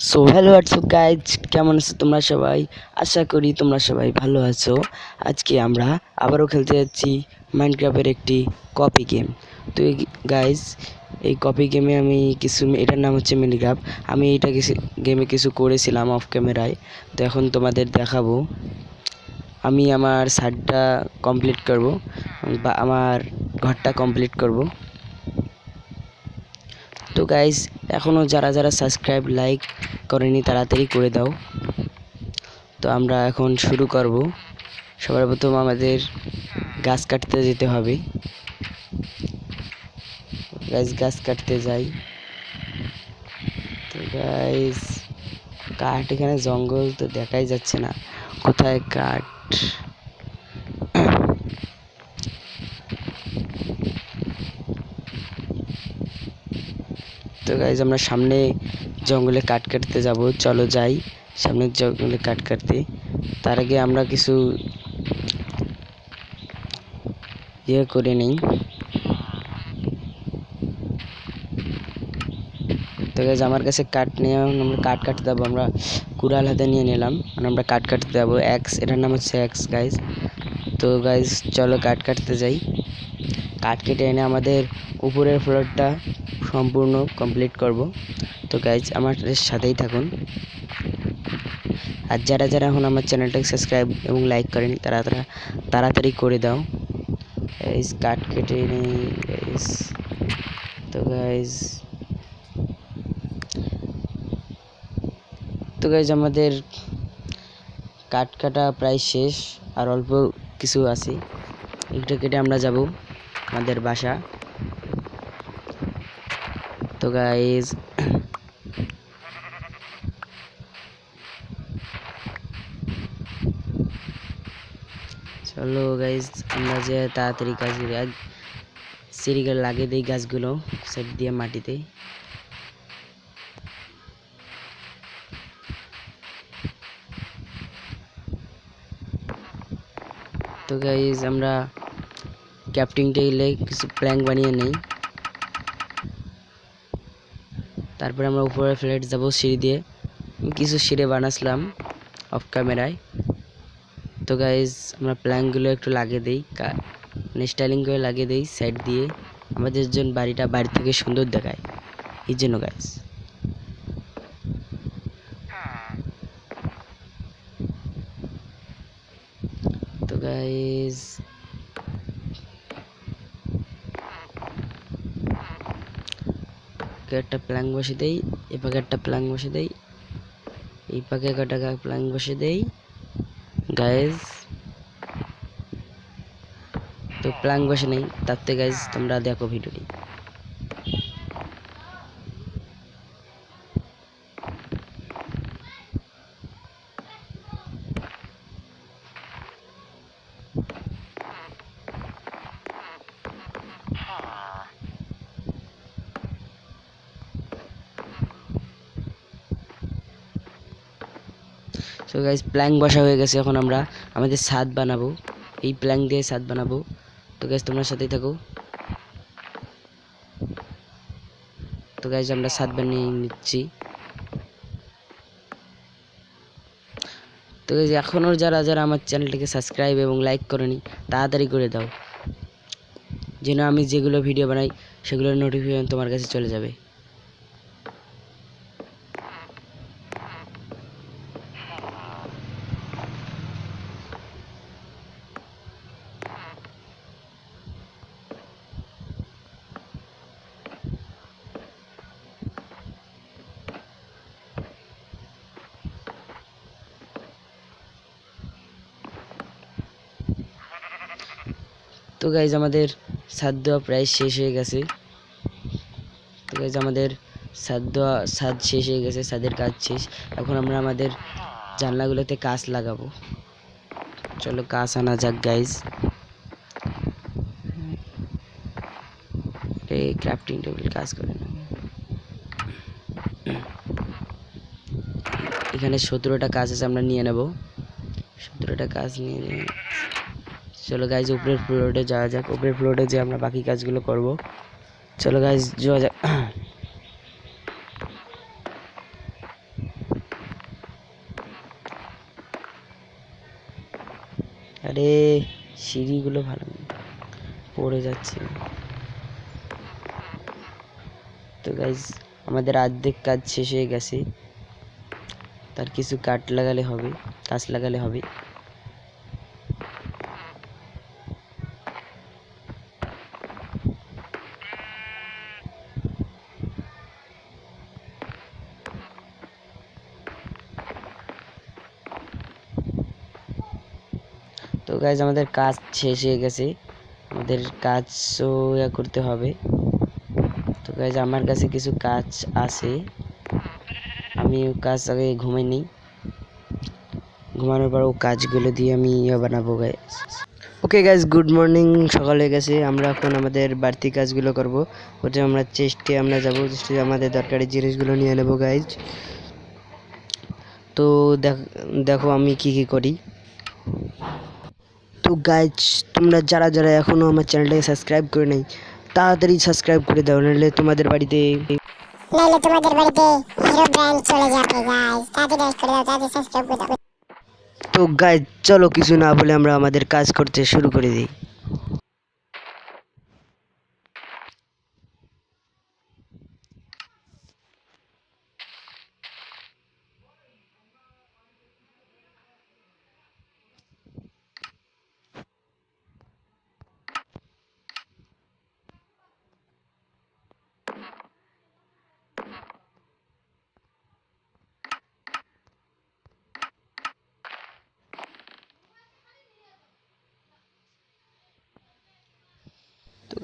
So hello WhatsApp guys কেমন আছো তোমরা সবাই? আশা করি তোমরা সবাই ভালো আছো। আজকে আমরা আবারও খেলতে যাচ্ছি মাইনক্রাফের একটি কপি গেম তো এই গাইজ এই কপি গেমে আমি কিছু এটার নাম হচ্ছে মিনিক্রাফ আমি এটা গেমে কিছু করেছিলাম অফ ক্যামেরায় তো এখন তোমাদের দেখাবো। আমি আমার সাইডটা কমপ্লিট করব, বা আমার ঘরটা কমপ্লিট করব। তো গাইজ এখনও যারা যারা সাবস্ক্রাইব লাইক করেনি তাড়াতাড়ি করে দাও। তো আমরা এখন শুরু করব। সবার প্রথম আমাদের গাছ কাটতে যেতে হবে। গাছ গাছ কাটতে যাই। তো গাইজ কাঠ এখানে জঙ্গল তো দেখাই যাচ্ছে না। কোথায় কাঠ? তো গাইজ আমরা সামনে জঙ্গলে কাঠ কাটতে যাব। চলো যাই সামনে জঙ্গলে কাঠ কাটতে। তার আগে আমরা কিছু ইয়ে করে নিই। তো গাইজ আমার কাছে কাঠ নিয়ে আমরা কাঠ কাটতে যাব। আমরা কুড়াল হাতে নিয়ে নিলাম। আর আমরা কাঠ কাটতে যাব। এক্স এটার নাম হচ্ছে এক্স গাইজ তো গাইজ চলো কাঠ কাটতে যাই। কাঠ কেটে এনে আমাদের উপরের ফ্লোরটা সম্পূর্ণ কমপ্লিট করব। তো গাইজ আমার সাথেই থাকুন। আর যারা যারা এখন আমার চ্যানেলটাকে সাবস্ক্রাইব এবং লাইক করেন, তারা তারা তাড়াতাড়ি করে দাও। গাইজ কাঠ কেটে নিই গাইজ তো গাইজ তো গাইজ আমাদের কাঠ কাটা প্রায় শেষ, আর অল্প কিছু আছে। এটা কেটে আমরা যাব। আমাদের বাসা। তো গাইজ চলো গাইজ আমরা যে তাড়াতাড়ি গাছগুলো এক সিরিগাল লাগিয়ে দিই গাছগুলো সাইড দিয়ে মাটিতে। তো গাইজ আমরা ক্যাপ্টিং টেইলে কিছু প্ল্যাঙ্ক বানিয়ে নেই। তারপরে আমরা উপরে ফ্ল্যাট যাব সিঁড়ি দিয়ে। কিছু সিঁড়ে বানাসলাম অফ ক্যামেরায় তো গাইজ আমরা প্ল্যাঙ্কগুলো একটু লাগিয়ে দিই। মানে স্টাইলিং করে লাগিয়ে দিই সাইড দিয়ে। আমাদের জন্য বাড়িটা বাড়ি থেকে সুন্দর দেখায়। এই জন্য গাইজ তো গাইজ একটা প্ল্যাং বসে দেই এ পাকে একটা প্ল্যাঙ্ক বসে দেই, এই পাকে একটা প্ল্যাং বসে দেই গায়েজ তো প্ল্যাঙ্ক বসে নেই, তার থেকে গাইজ তোমরা দেখো ভিডিওটি সো গাইজ প্ল্যাঙ্ক বসা হয়ে গেছে এখন আমরা। আমাদের ছাদ বানাবো। এই প্ল্যাঙ্ক দিয়ে ছাদ বানাবো। তো গাইজ তোমরা সাথেই থাকো। তো গাইজ আমরা ছাদ বানিয়ে নিচ্ছি। তো গাইজ এখনও যারা যারা আমার চ্যানেলটিকে সাবস্ক্রাইব এবং লাইক করেনি, তাড়াতাড়ি করে দাও। যেন আমি যেগুলো ভিডিও বানাই, সেগুলোর নোটিফিকেশন তোমার কাছে চলে যাবে। তো গাইজ আমাদের ছাদ দেওয়া প্রায় শেষ হয়ে গেছে। তো গাইজ আমাদের ছাদ দেওয়া ছাদ শেষ হয়ে গেছে ছাদের কাজ শেষ। এখন আমরা আমাদের জানলাগুলোতে কাঁচ লাগাবো। চলো কাঁচ আনা যাক গাইজ এই ক্রাফটিং টেবিল কাজ করে না এখানে সতেরোটা কাজ আছে, আমরা নিয়ে নেব। সতেরোটা কাজ নিয়ে নিয়ে চলো গাইজ উপরের ফ্লোরে যাওয়া যাক। উপরের ফ্লোরে যে আমরা বাকি কাজগুলো করব। চলো গাইজ যাওয়া যাক। আরে, সিঁড়িগুলো ভালো পড়ে যাচ্ছে। তো গাইজ আমাদের অর্ধেক কাজ শেষ হয়ে গেছে। তার কিছু কাঠ লাগালে হবে গাছ লাগালে হবে। তো গাইজ আমাদের কাজ শেষ হয়ে গেছে। আমাদের কাজও ইয়া করতে হবে। তো গাইজ আমার কাছে কিছু কাজ আছে। আমি কাজ আগে ঘুমাই নিই। ঘুমানোর পর ও কাজগুলো দিয়ে আমি ইয়ে বানাবো guys okay guys good morning সকাল হয়ে গেছে। আমরা এখন আমাদের বাড়তি কাজগুলো করব। প্রথমে আমরা চেস্টে আমরা যাব। চেস্টে আমাদের দরকারি জিনিসগুলো নিয়ে নেব গাইজ তো দেখ- দেখো আমি কি কি করি। তো গাইজ তোমরা যারা যারা এখনও আমার চ্যানেলটাকে সাবস্ক্রাইব করে নাই তাড়াতাড়ি সাবস্ক্রাইব করে দাও নাহলে তোমাদের বাড়িতে নাহলে তোমাদের বাড়িতে হিরো ব্র্যান্ড চলে যাবে গাইজ তাড়াতাড়ি করে দাও তাড়াতাড়ি সাবস্ক্রাইব করে দাও। তো গাইজ চলো কিছু না বলে আমরা আমাদের কাজ করতে শুরু করে দিই।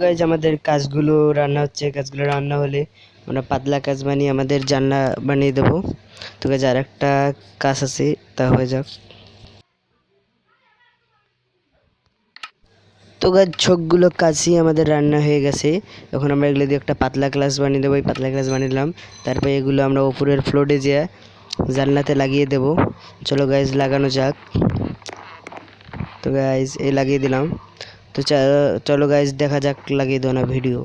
গাইজ আমাদের কাজগুলো রান্না হচ্ছে, কাজগুলো রান্না হলে আমরা পাতলা কাজ বানিয়ে আমাদের জানলা বানিয়ে দেবো। তো গাইজ আর একটা কাজ আছে, তা হয়ে যাক। তো গাছ ছকগুলো কাজই আমাদের রান্না হয়ে গেছে। এখন আমরা এগুলো দিয়ে একটা পাতলা ক্লাস বানিয়ে দেবো, এই পাতলা ক্লাস বানিয়ে দিলাম। তারপরে এগুলো আমরা উপরের ফ্লোরে যেয়ে জানলাতে লাগিয়ে দেবো। চলো গাইজ লাগানো যাক। তো গাইজ এই লাগিয়ে দিলাম। তো চলো গাইজ দেখা যাক লাগিয়ে দেওয়া ভিডিও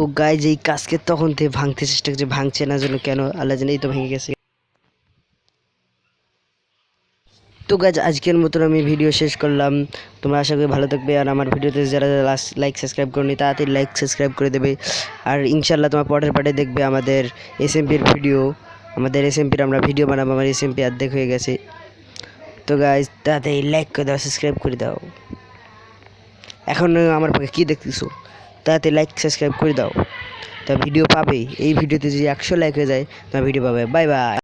তো গায়ে এই কাজকে তখন থেকে ভাঙতে চেষ্টা করছে, ভাঙছে না যেন কেন, আল্লাহ জানে এই তো ভেঙে গেছে। তো গাছ আজকের মতন আমি ভিডিও শেষ করলাম। তোমরা আশা করি ভালো থাকবে, আর আমার ভিডিওতে যারা লাইক সাবস্ক্রাইব করনি, তাড়াতাড়ি লাইক সাবস্ক্রাইব করে দেবে। আর ইনশাল্লাহ তোমার পরের পার্টে দেখবে আমাদের এস এমপির ভিডিও আমাদের এস এমপির আমরা ভিডিও বানাবো, আমার এস এমপি অর্ধেক হয়ে গেছে। তো গাইজ তাড়াতাড়ি লাইক করে দাও সাবস্ক্রাইব করে দাও। এখন আমার পক্ষে কী দেখতেছো? তাড়াতাড়ি লাইক সাবস্ক্রাইব করে দাও। তা ভিডিও পাবে, এই ভিডিওতে যদি একশো লাইক হয়ে যায়, তা ভিডিও পাবে। Bye bye